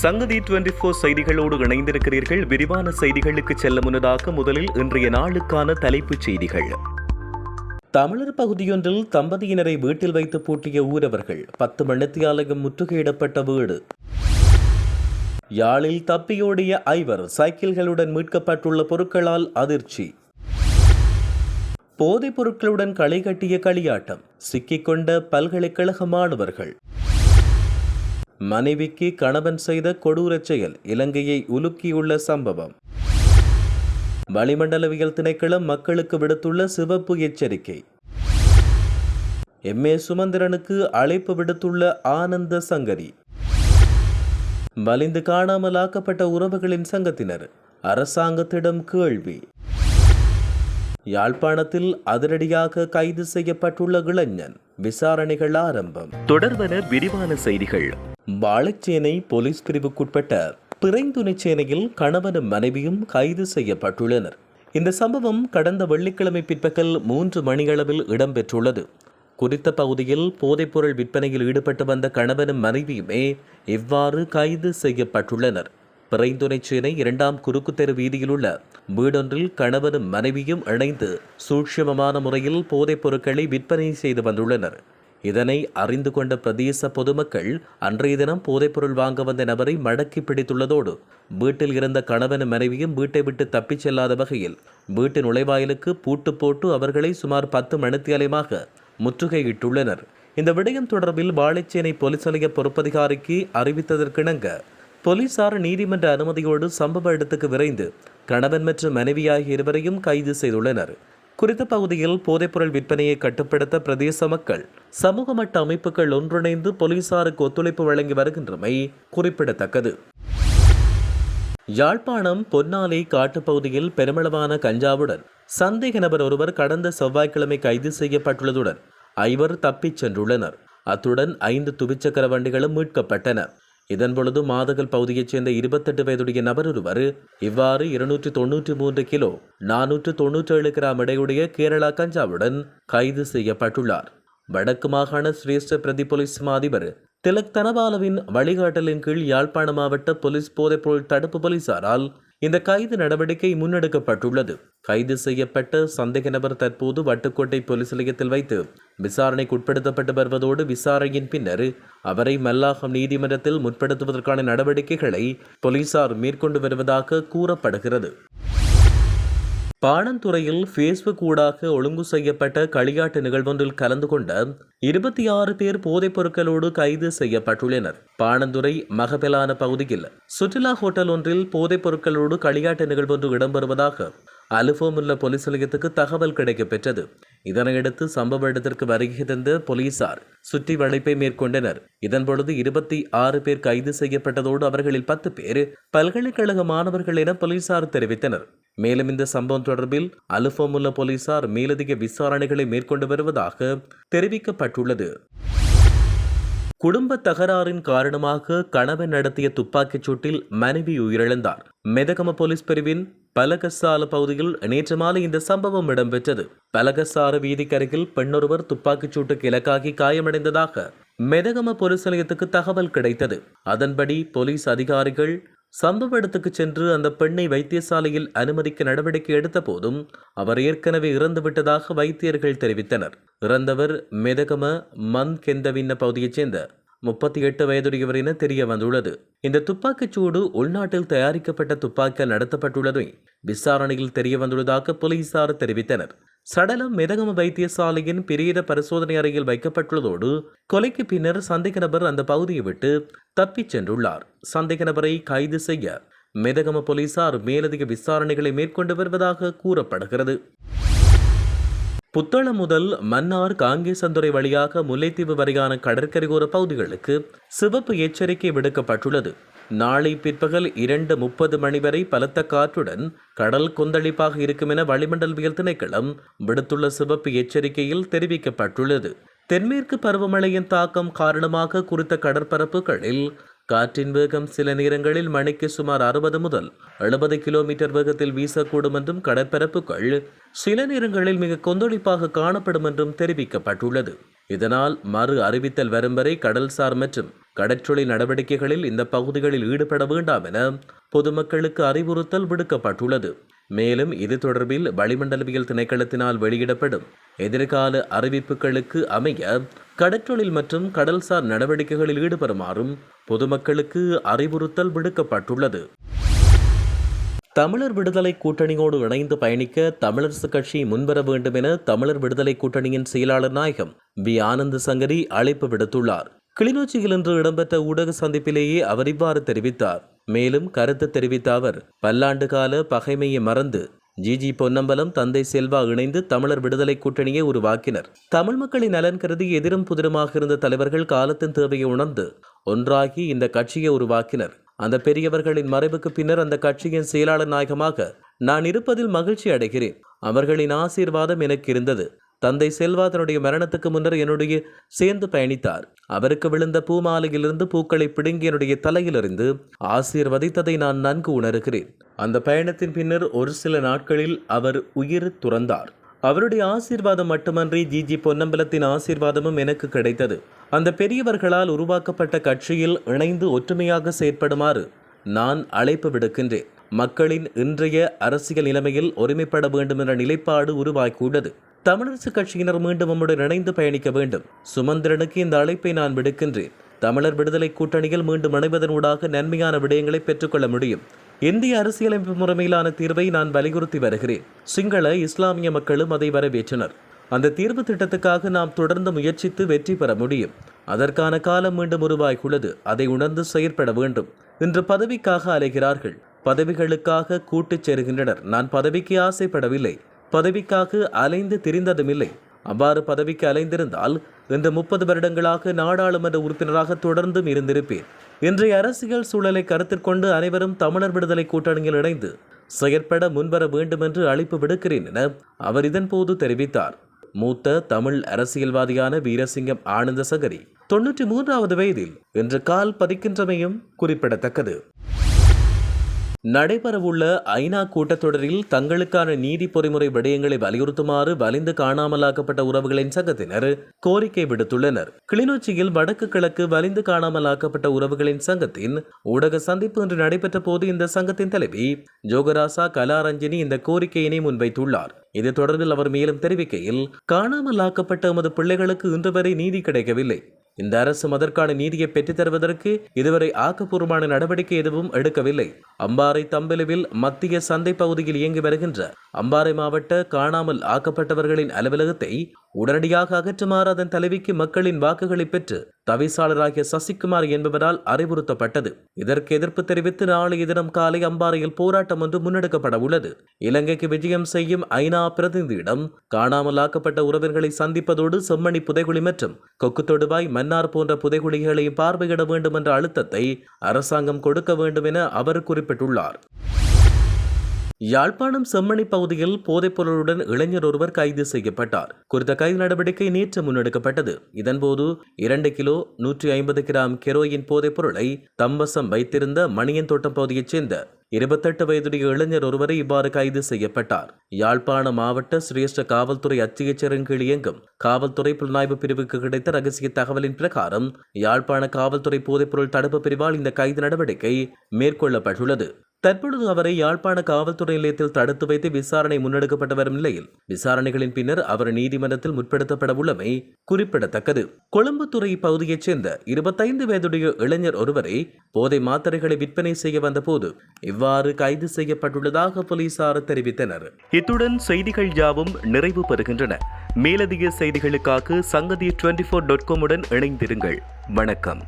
சங்கதி twenty four செய்திகளோடு இணைந்திருக்கிறீர்கள். விரிவான செய்திகளுக்கு செல்ல முன்னதாக முதலில் இன்றைய நாளுக்கான தலைப்புச் செய்திகள். தமிழர் பகுதியொன்றில் தம்பதியினரை வீட்டில் வைத்து பூட்டிய ஊரவர்கள் பத்து மணித்தியாலயம் முற்றுகையிடப்பட்ட வீடு. யாழில் தப்பியோடிய ஐவர் சைக்கிள்களுடன் மீட்கப்பட்டுள்ள பொருட்களால் அதிர்ச்சி. போதைப் பொருட்களுடன் களை கட்டிய களியாட்டம் சிக்கிக்கொண்ட பல்கலைக்கழக மாணவர்கள். மனைவிக்கு கணவன் செய்த கொடூர செயல் இலங்கையை உலுக்கியுள்ள சம்பவம். வளிமண்டலவியல் திணைக்களம் மக்களுக்கு விடுத்துள்ள சிவப்பு எச்சரிக்கை. எம் ஏ சுமந்திரனுக்கு அழைப்பு விடுத்துள்ள ஆனந்த சங்கரி. வலிந்து காணாமலாக்கப்பட்ட உறவுகளின் சங்கத்தினர் அரசாங்கத்திடம் கேள்வி. யாழ்ப்பாணத்தில் அதிரடியாக கைது செய்யப்பட்டுள்ள இளைஞன் விசாரணைகள் ஆரம்பம். தொடர்வன விரிவான செய்திகள். வாழைச்சேனை போலீஸ் பிரிவுக்குட்பட்ட பிறைந்துணைச்சேனையில் கணவனும் மனைவியும் கைது செய்யப்பட்டுள்ளனர். இந்த சம்பவம் கடந்த வெள்ளிக்கிழமை பிற்பகல் மூன்று மணியளவில் இடம்பெற்றுள்ளது. குறித்த பகுதியில் போதைப்பொருள் விற்பனையில் ஈடுபட்டு வந்த கணவனும் மனைவியுமே இவ்வாறு கைது செய்யப்பட்டுள்ளனர். பிறைந்துணைச்சேனை இரண்டாம் குறுக்கு தெரு வீதியில் உள்ள வீடொன்றில் கணவனும் மனைவியும் இணைந்து சூட்சமமான முறையில் போதைப் பொருட்களை விற்பனை செய்து வந்துள்ளனர். இதனை அறிந்து கொண்ட பிரதேச பொதுமக்கள் அன்றைய தினம் போதைப்பொருள் வாங்க வந்த நபரை மடக்கி பிடித்துள்ளதோடு வீட்டில் இருந்த கணவன் மனைவியும் வீட்டை விட்டு தப்பிச் செல்லாத வகையில் வீட்டு நுழைவாயிலுக்கு பூட்டு போட்டு அவர்களை சுமார் பத்து மணித்தியாலயமாக முற்றுகையிட்டுள்ளனர். இந்த விடயம் தொடர்பில் வாழைச்சேனை போலீஸ் நிலைய பொறுப்பதிகாரிக்கு அறிவித்ததற்கிணங்க போலீசார் நீதிமன்ற அனுமதியோடு சம்பவ இடத்துக்கு விரைந்து கணவன் மற்றும் மனைவி ஆகிய இருவரையும் கைது செய்துள்ளனர். குறித்த பகுதியில் போதைப்பொருள் விற்பனையை கட்டுப்படுத்த பிரதேச மக்கள் சமூக மட்ட அமைப்புகள் ஒன்றிணைந்து போலீசாருக்கு ஒத்துழைப்பு வழங்கி வருகின்றமை குறிப்பிடத்தக்கது. யாழ்ப்பாணம் பொன்னாலை காட்டுப்பகுதியில் பெருமளவான கஞ்சாவுடன் சந்தேக நபர் ஒருவர் கடந்த செவ்வாய்க்கிழமை கைது செய்யப்பட்டுள்ளதுடன் ஐவர் தப்பிச் சென்றுள்ளனர். அத்துடன் ஐந்து துவிச்சக்கர வண்டிகளும் மீட்கப்பட்டன. இதன்பொழுது மாதகல் பகுதியைச் சேர்ந்த இருபத்தெட்டு வயதுடைய நபர் ஒருவர் இவ்வாறு இருநூற்றி தொன்னூற்றி மூன்று கிலோ நானூற்று தொன்னூற்றேழு கிராம் எடையுடைய கேரளா கஞ்சாவுடன் கைது செய்யப்பட்டுள்ளார். வடக்கு மாகாண சிரேஷ்ட பிரதி போலீஸ் மா அதிபர் திலக் தனபாலவின் வழிகாட்டலின் கீழ் யாழ்ப்பாண மாவட்ட போலீஸ் போதைப்பொருள் தடுப்பு போலீசாரால் இந்த கைது நடவடிக்கை முன்னெடுக்கப்பட்டுள்ளது. கைது செய்யப்பட்ட சந்தேக நபர் தற்போது வட்டுக்கோட்டை போலீஸ் நிலையத்தில் வைத்து விசாரணைக்கு உட்படுத்தப்பட்டு வருவதோடு விசாரணையின் பின்னர் அவரை மல்லாகம் நீதிமன்றத்தில் முற்படுத்துவதற்கான நடவடிக்கைகளை போலீசார் மேற்கொண்டு வருவதாக கூறப்படுகிறது. பாணந்துறையில் ஃபேஸ்புக் ஊடாக ஒழுங்கு செய்யப்பட்ட களியாட்டு நிகழ்வொன்றில் கலந்து கொண்ட இருபத்தி ஆறு பேர் போதைப் பொருட்களோடு கைது செய்யப்பட்டுள்ளனர். பாணந்துறை மகபெலான பகுதியில் சுற்றுலா ஹோட்டல் ஒன்றில் போதைப் பொருட்களோடு களியாட்டு நிகழ்வொன்று இடம்பெறுவதாக அலுபோமுல்ல போலீஸ் நிலையத்துக்கு தகவல் கிடைக்கப்பெற்றது. இதனையடுத்து சம்பவ இடத்திற்கு வருகை தந்த போலீசார் சுற்றி வளைப்பை மேற்கொண்டனர். இதன்பொழுது இருபத்தி ஆறு பேர் கைது செய்யப்பட்டதோடு அவர்களில் பத்து பேர் பல்கலைக்கழக மாணவர்கள் என போலீசார் தெரிவித்தனர். மேலும் இந்த சம்பவம் தொடர்பில் அலுஃபோமுல்ல போலீசார் மேலதிக விசாரணைகளை மேற்கொண்டு வருவதாக தெரிவிக்கப்பட்டுள்ளது. குடும்ப தகராறின் காரணமாக கணவன் நடத்திய துப்பாக்கிச் சூட்டில் மனைவி உயிரிழந்தார். மெதகம போலீஸ் பிரிவின் பலகசால பகுதியில் நேற்று மாலை இந்த சம்பவம் இடம்பெற்றது. பலகசார வீதிக்கருகில் பெண்ணொருவர் துப்பாக்கிச் சூட்டுக்கு இலக்காகி காயமடைந்ததாக மெதகம போலீஸ் நிலையத்துக்கு தகவல் கிடைத்தது. அதன்படி போலீஸ் அதிகாரிகள் சம்பவ இடத்துக்கு சென்று அந்த பெண்ணை வைத்தியசாலையில் அனுமதிக்க நடவடிக்கை எடுத்த போதும் அவர் ஏற்கனவே இறந்துவிட்டதாக வைத்தியர்கள் தெரிவித்தனர். இறந்தவர் மெதகம மன் கெந்தவின்ன பகுதியைச் சேர்ந்த முப்பத்தி எட்டு வயதுடையவர் என தெரிய வந்துள்ளது. இந்த துப்பாக்கிச் சூடு உள்நாட்டில் தயாரிக்கப்பட்ட துப்பாக்கியால் நடத்தப்பட்டுள்ளதை விசாரணையில் தெரிய வந்துள்ளதாக போலீசார் தெரிவித்தனர். சடலம் மிதகம வைத்தியசாலையின் பிரேத பரிசோதனை அறையில் வைக்கப்பட்டுள்ளதோடு கொலைக்கு பின்னர் சந்தேக நபர் அந்த பகுதியை விட்டு தப்பிச் சென்றுள்ளார். சந்தேக நபரை கைது செய்ய மிதகம போலீசார் மேலதிக விசாரணைகளை மேற்கொண்டு வருவதாக கூறப்படுகிறது. புத்தளம் முதல் மன்னார் காங்கேசந்துறை வழியாக முல்லைத்தீவு வரையான கடற்கரையோர பகுதிகளுக்கு சிவப்பு எச்சரிக்கை விடுக்கப்பட்டுள்ளது. நாளை பிற்பகல் இரண்டு முப்பது மணி வரை பலத்த காற்றுடன் கடல் கொந்தளிப்பாக இருக்கும் என வளிமண்டலவியல் திணைக்களம் விடுத்துள்ள சிவப்பு எச்சரிக்கையில் தெரிவிக்கப்பட்டுள்ளது. தென்மேற்கு பருவமழையின் தாக்கம் காரணமாக குறித்த கடற்பரப்புகளில் காற்றின் வேகம் சில நேரங்களில் மணிக்கு சுமார் அறுபது முதல் எழுபது கிலோமீட்டர் வேகத்தில் வீசக்கூடும் என்றும் கடற்பரப்புகள் சில நேரங்களில் மிக கொந்தளிப்பாக காணப்படும் என்றும் தெரிவிக்கப்பட்டுள்ளது. இதனால் மறு அறிவித்தல் வரும் வரை கடல்சார் மற்றும் கடற்றொழில் நடவடிக்கைகளில் இந்த பகுதிகளில் ஈடுபட வேண்டாம் என பொதுமக்களுக்கு அறிவுறுத்தல் விடுக்கப்பட்டுள்ளது. மேலும் இது தொடர்பில் வளிமண்டலவியல் திணைக்களத்தினால் வெளியிடப்படும் எதிர்கால அறிவிப்புகளுக்கு அமைய கடற்றொழில் மற்றும் கடல்சார் நடவடிக்கைகளில் ஈடுபடுமாறும் பொதுமக்களுக்கு அறிவுறுத்தல் விடுக்கப்பட்டுள்ளது. தமிழர் விடுதலை கூட்டணியோடு இணைந்து பயணிக்க தமிழரசு கட்சி முன்வர வேண்டும் என தமிழர் விடுதலை கூட்டணியின் செயலாளர் நாயகம் பி ஆனந்த சங்கரி அழைப்பு விடுத்துள்ளார். கிளிநொச்சியில் இன்று இடம்பெற்ற ஊடக சந்திப்பிலேயே அவர் இவ்வாறு தெரிவித்தார். மேலும் கருத்து தெரிவித்த அவர் பல்லாண்டு கால பகைமையை மறந்து ஜிஜி பொன்னம்பலம் தந்தை செல்வா இணைந்து தமிழர் விடுதலை கூட்டணியை உருவாக்கினர். தமிழ் மக்களின் நலன் கருதி எதிரும் புதிருமாக இருந்த தலைவர்கள் காலத்தின் தேவையை உணர்ந்து ஒன்றாகி இந்த கட்சியை உருவாக்கினர். அந்த பெரியவர்களின் மறைவுக்கு பின்னர் அந்த கட்சியின் செயலாளர் நாயகமாக நான் இருப்பதில் மகிழ்ச்சி அடைகிறேன். அவர்களின் ஆசீர்வாதம் எனக்கு இருந்தது. தந்தை செல்வா தன்னுடைய மரணத்துக்கு முன்னர் என்னுடைய சேர்ந்து பயணித்தார். அவருக்கு விழுந்த பூமாலையிலிருந்து பூக்களை பிடுங்கி என்னுடைய தலையிலிருந்து ஆசீர்வதித்ததை நான் நன்கு உணர்கிறேன். அந்த பயணத்தின் பின்னர் ஒரு சில நாட்களில் அவர் உயிர் துறந்தார். அவருடைய ஆசீர்வாதம் மட்டுமன்றி ஜிஜி பொன்னம்பலத்தின் ஆசீர்வாதமும் எனக்கு கிடைத்தது. அந்த பெரியவர்களால் உருவாக்கப்பட்ட கட்சியில் இணைந்து ஒற்றுமையாக செயற்படுமாறு நான் அழைப்பு விடுக்கின்றேன். மக்களின் இன்றைய அரசியல் நிலைமையில் ஒருமைப்பட வேண்டும் என்ற நிலைப்பாடு உருவாகியுள்ளது. தமிழரசு கட்சியினர் மீண்டும் நம்முடன் இணைந்து பயணிக்க வேண்டும். சுமந்திரனுக்கு இந்த அழைப்பை நான் விடுக்கின்றேன். தமிழர் விடுதலை கூட்டணியில் மீண்டும் இணைவதன் ஊடாக நன்மையான விடயங்களை பெற்றுக்கொள்ள முடியும். இந்திய அரசியலமைப்பு முறைமையிலான தீர்வை நான் வலியுறுத்தி வருகிறேன். சிங்கள இஸ்லாமிய மக்களும் அதை வரவேற்றனர். அந்த தீர்வு திட்டத்துக்காக நாம் தொடர்ந்து முயற்சித்து வெற்றி பெற முடியும். அதற்கான காலம் மீண்டும் உருவாகியுள்ளது. அதை உணர்ந்து செயற்பட வேண்டும். இன்று பதவிக்காக அலைகிறார்கள். பதவிகளுக்காக கூட்டுச் சேருகின்றனர் நான் பதவிக்கு ஆசைப்படவில்லை. பதவிக்காக அலைந்து திரிந்ததுமில்லை. அவ்வாறு பதவிக்கு அலைந்திருந்தால் இந்த முப்பது வருடங்களாக நாடாளுமன்ற உறுப்பினராக தொடர்ந்தும் இருந்திருப்பேன். இன்றைய அரசியல் சூழலை கருத்தில் கொண்டு அனைவரும் தமிழர் விடுதலை கூட்டணியில் இணைந்து செயற்பட முன்வர வேண்டும் என்று அழைப்பு விடுக்கிறேன் என அவர் இதன்போது தெரிவித்தார். மூத்த தமிழ் அரசியல்வாதியான வீரசிங்கம் ஆனந்த சகரி தொன்னூற்றி மூன்றாவது வயதில் இன்று கால் பதிக்கின்றமையும் குறிப்பிடத்தக்கது. நடைபெறவுள்ள ஐநா கூட்டத்தொடரில் தங்களுக்கான நீதி பொறிமுறை விடயங்களை வலியுறுத்துமாறு வலிந்து காணாமலாக்கப்பட்ட உறவுகளின் சங்கத்தினர் கோரிக்கை விடுத்துள்ளனர். கிளிநொச்சியில் வடக்கு கிழக்கு வலிந்து காணாமலாக்கப்பட்ட உறவுகளின் சங்கத்தின் ஊடக சந்திப்பு இன்று நடைபெற்ற போது இந்த சங்கத்தின் தலைவி ஜோகராசா கலாரஞ்சினி இந்த கோரிக்கையினை முன்வைத்துள்ளார். இது தொடர்பில் அவர் மேலும் தெரிவிக்கையில் காணாமல் ஆக்கப்பட்ட எமது பிள்ளைகளுக்கு இன்று வரை நீதி கிடைக்கவில்லை. இந்த அரசும் அதற்கான நீதியை பெற்றுத் தருவதற்கு இதுவரை ஆக்கப்பூர்வமான நடவடிக்கை எதுவும் எடுக்கவில்லை. அம்பாறை தம்பிலுவில் மத்திய சந்தை பகுதியில் இயங்கி வருகின்ற அம்பாறை மாவட்ட காணாமல் ஆக்கப்பட்டவர்களின் அலுவலகத்தை உடனடியாக அகற்றுமாறு அதன் தலைவிக்கு மக்களின் வாக்குகளை பெற்று தவிசாளராகிய சசிகுமார் என்பவரால் அறிவுறுத்தப்பட்டது. இதற்கு எதிர்ப்பு தெரிவித்து நாளைய தினம் காலை அம்பாறையில் போராட்டம் ஒன்று முன்னெடுக்கப்பட உள்ளது. இலங்கைக்கு விஜயம் செய்யும் ஐநா பிரதிநிதியிடம் காணாமல் ஆக்கப்பட்ட உறவினர்களை சந்திப்பதோடு செம்மணி புதைகுழி மற்றும் கொக்கு தொடுவாய் மன்னார் போன்ற புதைகுழிகளையும் பார்வையிட வேண்டும் என்ற அழுத்தத்தை அரசாங்கம் கொடுக்க வேண்டும் என அவர் குறிப்பிட்டுள்ளார். யாழ்ப்பாணம் செம்மணி பகுதியில் போதைப்பொருளுடன் இளைஞர் ஒருவர் கைது செய்யப்பட்டார். குறித்த கைது நடவடிக்கை நேற்று முன்னெடுக்கப்பட்டது. இதன்போது இரண்டு கிலோ நூற்றி ஐம்பது கிராம் கெரோயின் போதைப்பொருளை தம்பசம் வைத்திருந்த மணியன் தோட்டம் பகுதியைச் சேர்ந்த இருபத்தெட்டு வயதுடைய இளைஞர் ஒருவரை இவ்வாறு கைது செய்யப்பட்டார். யாழ்ப்பாண மாவட்ட சிரேஷ்ட காவல்துறை அச்சிகிச்சரின் கீழ் இயங்கும் காவல்துறை புலனாய்வு பிரிவுக்கு கிடைத்த ரகசிய தகவலின் பிரகாரம் யாழ்ப்பாண காவல்துறை போதைப்பொருள் தடுப்பு பிரிவால் இந்த கைது நடவடிக்கை மேற்கொள்ளப்பட்டுள்ளது. தற்பொழுது அவரை யாழ்ப்பாண காவல்துறை நிலையத்தில் தடுத்து வைத்து விசாரணை முன்னெடுக்கப்பட்டு வரும் நிலையில் விசாரணைகளின் பின்னர் அவர் நீதிமன்றத்தில் முற்படுத்தப்பட உள்ளமை குறிப்பிடத்தக்கது. கொழும்புத்துறை பகுதியைச் சேர்ந்த இருபத்தைந்து வயதுடைய இளைஞர் ஒருவரை போதை மாத்திரைகளை விற்பனை செய்ய வந்தபோது இவ்வாறு கைது செய்யப்பட்டுள்ளதாக போலீசார் தெரிவித்தனர். இத்துடன் செய்திகள் யாவும் நிறைவு பெறுகின்றன. மேலதிக செய்திகளுக்காக சங்கதி டுவெண்டி ஃபோர் டாட் காமுடன் இணைந்திருங்கள். வணக்கம்.